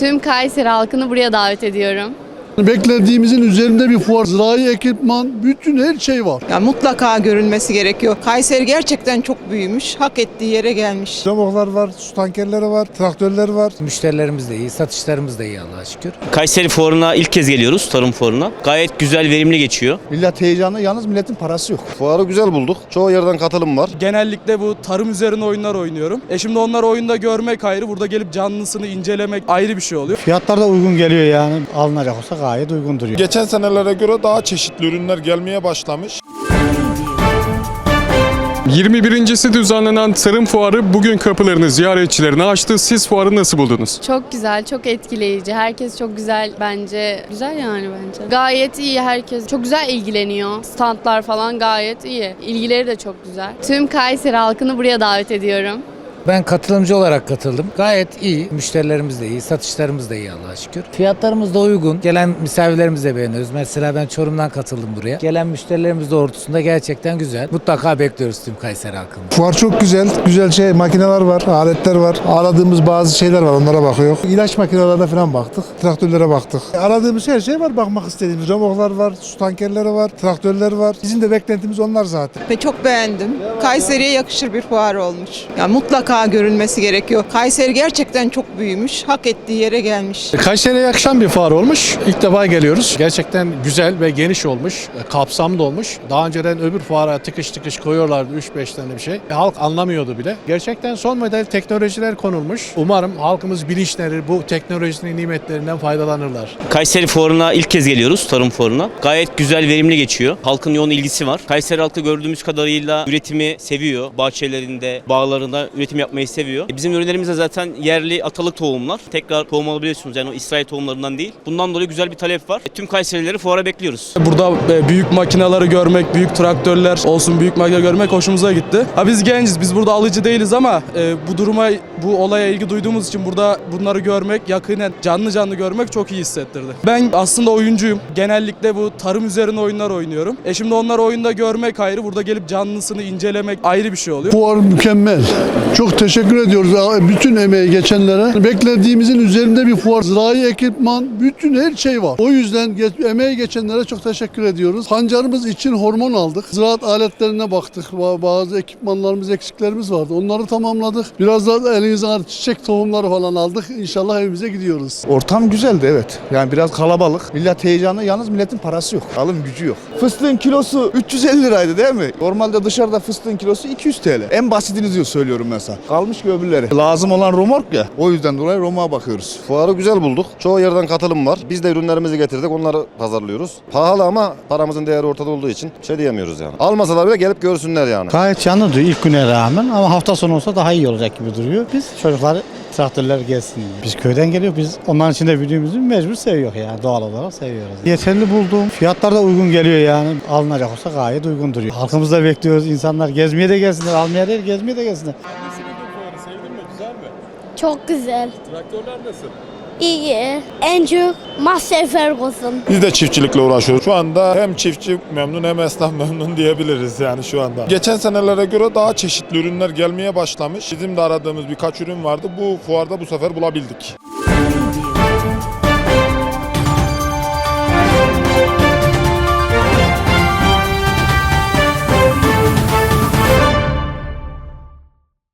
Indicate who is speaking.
Speaker 1: Tüm Kayseri halkını buraya davet ediyorum.
Speaker 2: Beklediğimizin üzerinde bir fuar, zirai ekipman, bütün her şey var.
Speaker 3: Ya mutlaka görülmesi gerekiyor. Kayseri gerçekten çok büyümüş. Hak ettiği yere gelmiş.
Speaker 4: Ramoklar var, su tankerleri var, traktörler var.
Speaker 5: Müşterilerimiz de iyi, satışlarımız da iyi Allah'a şükür.
Speaker 6: Kayseri Fuarı'na ilk kez geliyoruz, tarım fuarına. Gayet güzel, verimli geçiyor.
Speaker 4: Millet heyecanlı, yalnız milletin parası yok.
Speaker 7: Fuarı güzel bulduk. Çoğu yerden katılım var.
Speaker 8: Genellikle bu tarım üzerine oyunlar oynuyorum. E şimdi onları oyunda görmek ayrı, burada gelip canlısını incelemek ayrı bir şey oluyor.
Speaker 4: Fiyatlar da uygun geliyor yani. Alınacak olsa gayet uygun duruyor.
Speaker 9: Geçen senelere göre daha çeşitli ürünler gelmeye başlamış.
Speaker 10: 21.si düzenlenen Tarım Fuarı bugün kapılarını ziyaretçilerine açtı. Siz fuarı nasıl buldunuz?
Speaker 1: Çok güzel, çok etkileyici. Herkes çok güzel bence. Güzel yani bence. Gayet iyi herkes. Çok güzel ilgileniyor. Standlar falan gayet iyi. İlgileri de çok güzel. Tüm Kayseri halkını buraya davet ediyorum.
Speaker 5: Ben katılımcı olarak katıldım. Gayet iyi. Müşterilerimiz de iyi, satışlarımız da iyi Allah'a şükür. Fiyatlarımız da uygun. Gelen misafirlerimizi de beğeniyoruz. Mesela ben Çorum'dan katıldım buraya. Gelen müşterilerimiz doğrultusunda gerçekten güzel. Mutlaka bekliyoruz tüm Kayseri halkını.
Speaker 4: Fuar çok güzel. Güzel şey makineler var, aletler var. Aradığımız bazı şeyler var onlara bakıyor. İlaç makinelerine falan baktık. Traktörlere baktık. Aradığımız her şey var bakmak istediğimiz. Ramoklar var, su tankerleri var, traktörler var. Bizim de beklentimiz onlar zaten.
Speaker 3: Ve çok beğendim. Kayseri'ye yakışır bir fuar olmuş. Ya mutlaka görülmesi gerekiyor. Kayseri gerçekten çok büyümüş. Hak ettiği yere gelmiş.
Speaker 11: Kayseri'ye yakışan bir fuar olmuş. İlk defa geliyoruz. Gerçekten güzel ve geniş olmuş. Kapsamlı olmuş. Daha önceden öbür fuara tıkış tıkış koyuyorlardı 3-5 tane bir şey. E, halk anlamıyordu bile. Gerçekten son model teknolojiler konulmuş. Umarım halkımız bilinçlenir. Bu teknolojinin nimetlerinden faydalanırlar.
Speaker 6: Kayseri Fuarı'na ilk kez geliyoruz, tarım fuarına. Gayet güzel, verimli geçiyor. Halkın yoğun ilgisi var. Kayseri halkı gördüğümüz kadarıyla üretimi seviyor. Bahçelerinde, bağlarında üretim yapmayı seviyor. E, Bizim ürünlerimiz de zaten yerli atalık tohumlar. Tekrar tohum alabiliyorsunuz yani o İsrail tohumlarından değil. Bundan dolayı güzel bir talep var. E, Tüm Kayserileri fuara bekliyoruz.
Speaker 8: Burada e, büyük makineleri görmek, büyük traktörler olsun büyük makine görmek hoşumuza gitti. Ha biz genciz, biz burada alıcı değiliz ama bu duruma, bu olaya ilgi duyduğumuz için burada bunları görmek, yakinen canlı canlı görmek çok iyi hissettirdi. Ben aslında oyuncuyum. Genellikle bu tarım üzerine oyunlar oynuyorum. E şimdi onları oyunda görmek ayrı, burada gelip canlısını incelemek ayrı bir şey oluyor.
Speaker 2: Fuar mükemmel. Çok teşekkür ediyoruz bütün emeği geçenlere. Beklediğimizin üzerinde bir fuar, zirai ekipman, bütün her şey var. O yüzden emeği geçenlere çok teşekkür ediyoruz. Pancarımız için hormon aldık. Ziraat aletlerine baktık. Ba- Bazı ekipmanlarımız, eksiklerimiz vardı. Onları tamamladık. Biraz da elinize al- çiçek tohumları falan aldık. İnşallah evimize gidiyoruz.
Speaker 4: Ortam güzeldi evet. Yani biraz kalabalık. Millet heyecanlı, yalnız milletin parası yok. Alım gücü yok. Fıstığın kilosu 350 liraydı değil mi? Normalde dışarıda fıstığın kilosu 200 TL. En basitini diyor söylüyorum mesela. Kalmış ki öbürleri. Lazım olan romork ya. O yüzden dolayı romuğa bakıyoruz.
Speaker 7: Fuarı güzel bulduk. Çoğu yerden katılım var. Biz de ürünlerimizi getirdik. Onları pazarlıyoruz. Pahalı ama paramızın değeri ortada olduğu için şey diyemiyoruz yani. Almasalar bile gelip görsünler yani.
Speaker 4: Gayet canlı duruyor ilk güne rağmen ama hafta sonu olsa daha iyi olacak gibi duruyor. Biz çocukları traktörler gelsin. Biz köyden geliyor. Biz onların içinde büyüdüğümüzü mecbur seviyor yani doğal olarak seviyoruz. Yeterli buldum. Fiyatlar da uygun geliyor yani. Alınacak olsa gayet uygun duruyor. Halkımızı da bekliyoruz. İnsanlar gezmeye de gelsinler, almaya değil gezmeye de gelsinler.
Speaker 12: Çok güzel. Traktörler nasıl? İyi. En çok Massey Ferguson.
Speaker 9: Biz de çiftçilikle uğraşıyoruz. Şu anda hem çiftçi memnun hem esnaf memnun diyebiliriz yani şu anda. Geçen senelere göre daha çeşitli ürünler gelmeye başlamış. Bizim de aradığımız birkaç ürün vardı. Bu fuarda bu sefer bulabildik.